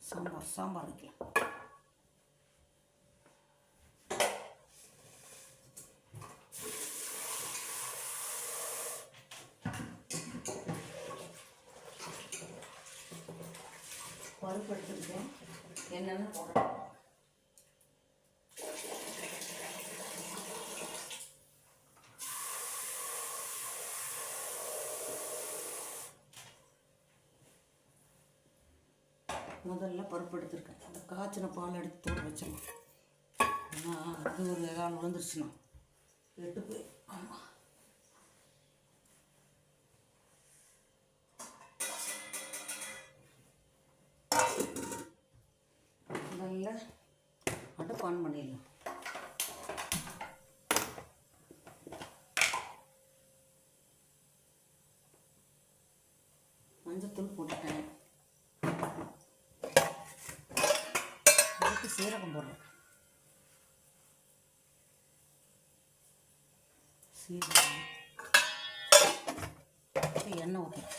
சாம்பார் சாம்பார் வைக்கலாம். பருப்பு எடுத்துருக்கேன் என்னென்ன போடுறேன் முதல்ல பருப்பு எடுத்துருக்கேன் அந்த காய்ச்சின பால் எடுத்து தூர வச்சிடலாம். ஏன்னா அது ஒரு விழுந்துருச்சுன்னா. எட்டு போய் ஆமாம் நல்லா அடுப்பு பான் பண்ணிடலாம். சீரகம் போடுறேன் சீரகம் எண்ணெய் ஊற்றேன்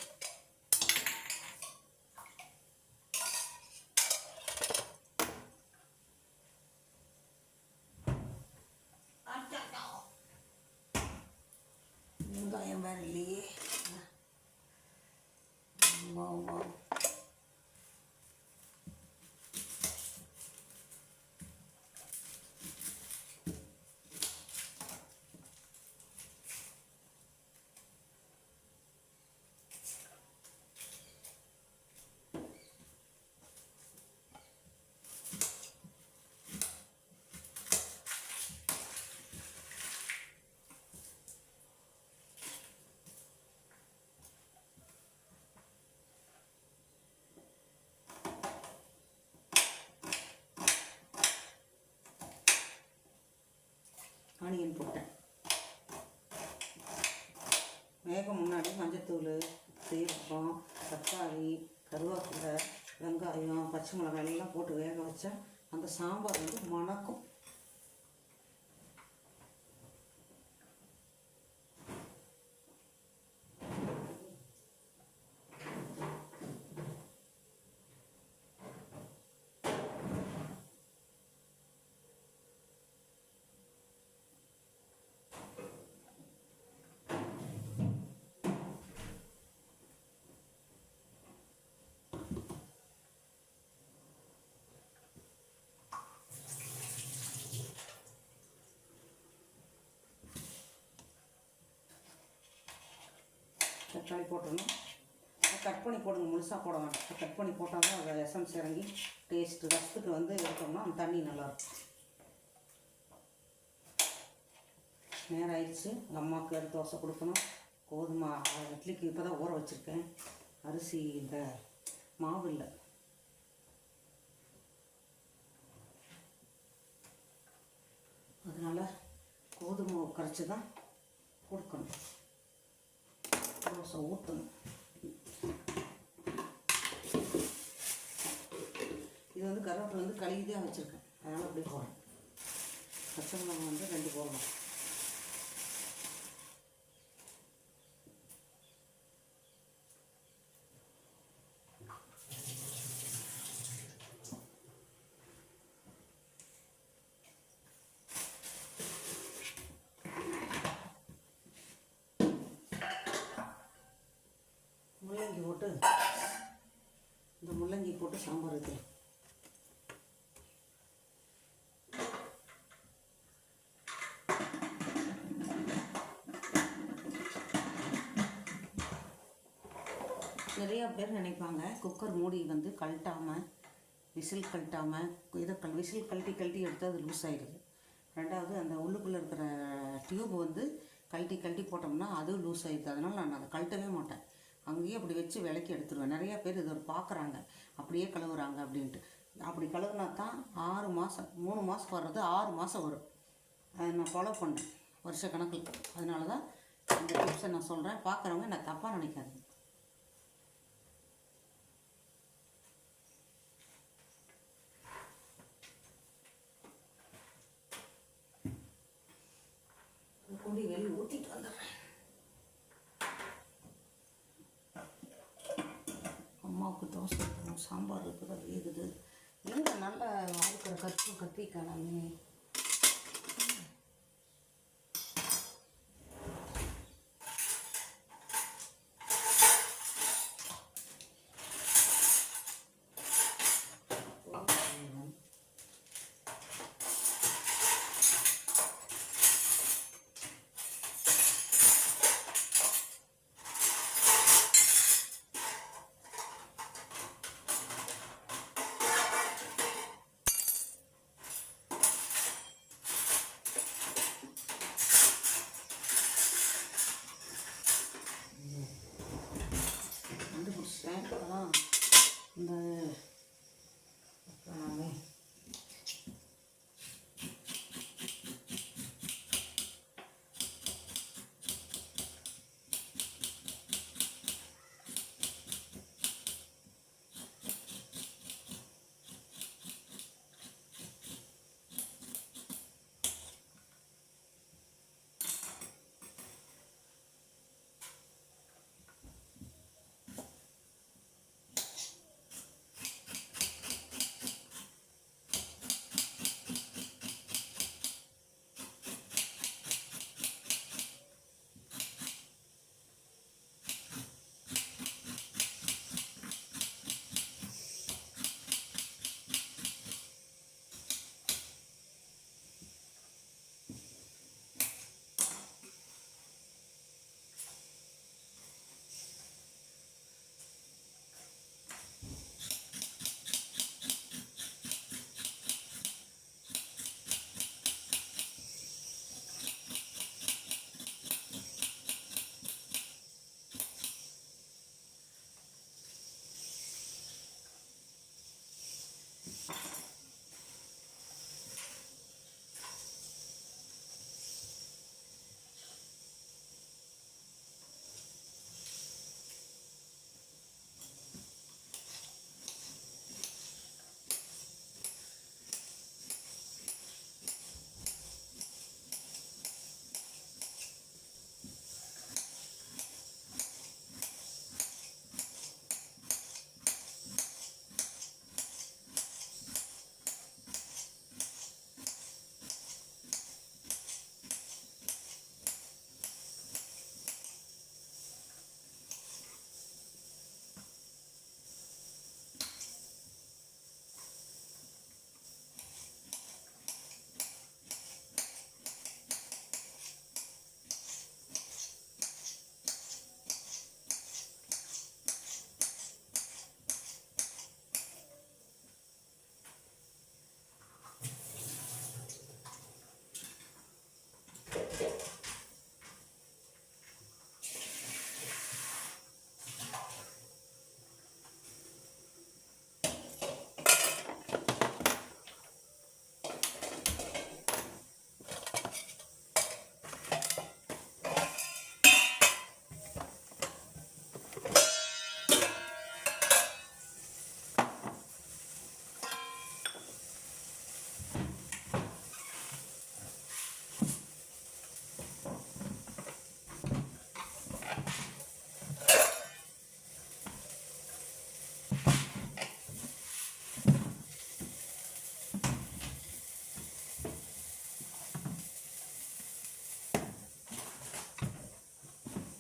வெங்காயம் வேற இல்லையே வா வா ஆனியன் போட்டேன். வேக முன்னாடி மஞ்சத்தூள் சீரகம் தக்காளி கருவேப்பிலை வெங்காயம் பச்சை மிளகாய் எல்லாம் போட்டு வேக வச்சா அந்த சாம்பார் வந்து மணக்கும். தக்காளி போட்டுடணும். கட் பண்ணி போடுங்க முழுசாக போட வேண்டாம். கட் பண்ணி போட்டால் தான் அதை எசன்ஸ் இறங்கி டேஸ்ட்டு ரசத்துக்கு வந்து எடுத்தோம்னா அந்த தண்ணி நல்லாயிருக்கும். நேரம் ஆயிடுச்சு. எங்கள் அம்மாவுக்கு எடுத்து தோசை கொடுக்கணும். கோதுமை இட்லிக்கு இப்போ தான் ஊற வச்சுருக்கேன். அரிசி இந்த மாவு இல்லை. அதனால் கோதுமை கரைச்சி தான் கொடுக்கணும். தோசை ஊற்றணும் இது வந்து கருவேப்பிலை வந்து கழுவி தான் வச்சுருக்கேன். அதனால் அப்படி போடுறேன் பச்சை மிளகாய் வந்து ரெண்டு போடணும் முள்ளங்கி போட்டு இந்த முள்ளங்கி போட்டு சாம்பார் வைக்கிறேன். நிறையா பேர் நினைப்பாங்க குக்கர் மூடி வந்து கழட்டாமல் விசில் கழட்டாமல் இதை கல் விசில் கழட்டி கழட்டி எடுத்து அது லூஸ் ஆகிடுது ரெண்டாவது அந்த உள்ளுக்குள்ளே இருக்கிற டியூப் வந்து கழட்டி கழட்டி போட்டோம்னா அதுவும் லூஸ் ஆகிடுது அதனால் நான் அதை கழட்டவே மாட்டேன். அங்கேயே அப்படி வச்சு விளக்கி எடுத்துருவேன். நிறையா பேர் இதை பார்க்குறாங்க. அப்படியே கழுவுறாங்க அப்படின்ட்டு. அப்படி கழுவுனா தான் ஆறு மாதம் மூணு மாதம் வர்றது ஆறு மாதம் வரும். அதை நான் ஃபாலோ பண்ணேன் வருஷ கணக்கில். அதனால தான் இந்த டிப்ஸை நான் சொல்கிறேன் பார்க்குறவங்க நான் தப்பாக நினைக்காது கொண்டு வெளியே ஊற்றிட்டு வந்துடுறேன் அம்மாவுக்கு தோசை இருக்கணும் சாம்பார் இருக்குது அது இருக்குது எங்கே நல்லா வாழ்க்கிற கற்று கத்திரிக்காய் கண்டுபிடிச்சிட்டேன்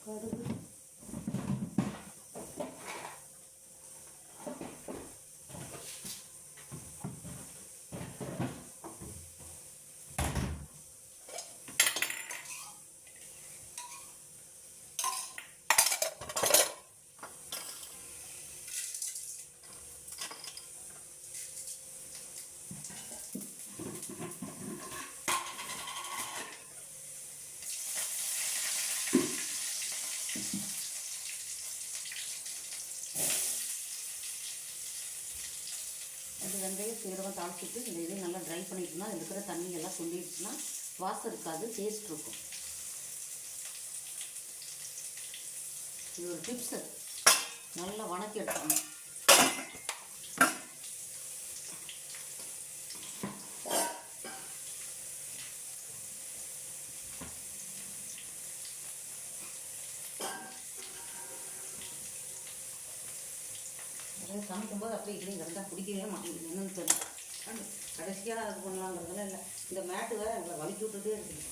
കടുക് வெந்தயம் சீரகம் தாளிச்சிட்டு இந்த இதையும் நல்லா ட்ரை பண்ணிட்டோம்னா அதில் இருக்கிற தண்ணியெல்லாம் சொல்லிடுச்சுன்னா வாசம் இருக்காது டேஸ்ட் இருக்கும். இது ஒரு டிப்ஸு நல்லா வணக்கி எடுத்துக்கணும் அதே சமைக்கும்போது அப்படியே இப்படி கிடந்தா பிடிக்கவே மாட்டேங்குது. என்னன்னு தெரியல. கடைசியாக அது பண்ணலாங்கிறதுலாம் இல்லை. இந்த மேட்டு வேறு எங்களை வலிக்கி விட்டுட்டே இருக்குது.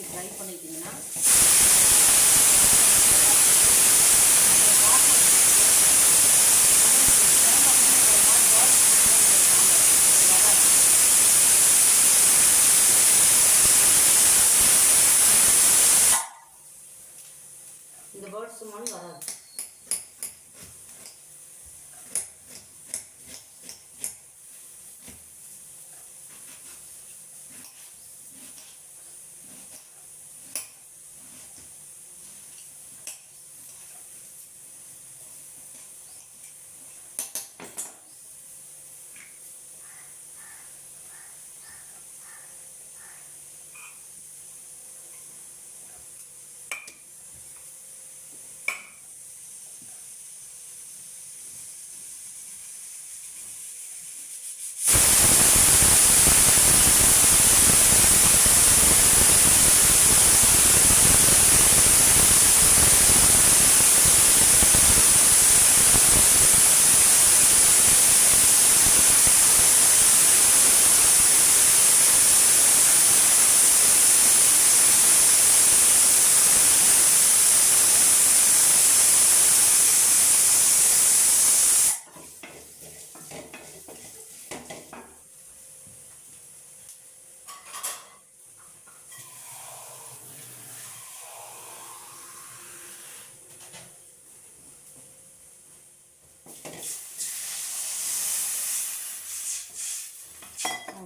நல்லா ட்ரை பண்ணிட்டீங்கன்னா இந்த பேர்ட்ஸ் மண் வராது.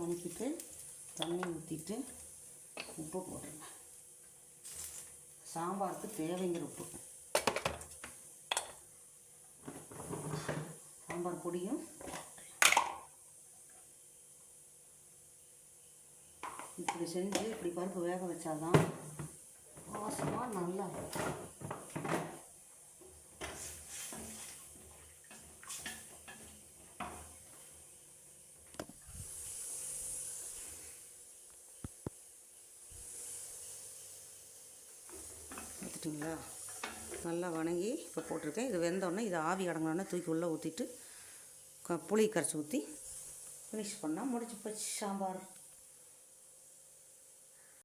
வணக்கிட்டு தண்ணி ஊற்றிட்டு உப்பு போட்டுருங்க. சாம்பாருக்கு தேவைங்கிற உப்பு. சாம்பார் பொடியும் இப்படி செஞ்சு இப்படி பருப்பு வேக வச்சாதான் வாசமாக நல்லா இருக்கும். பார்த்துட்டிங்களா நல்லா வணங்கி இப்போ போட்டிருக்கேன். இது வெந்தோடனே இது ஆவி அடங்கினோடனே தூக்கி உள்ளே ஊற்றிட்டு புளி கரைச்சி ஊற்றி ஃபினிஷ் பண்ணால் முடிச்சு போச்சு சாம்பார்.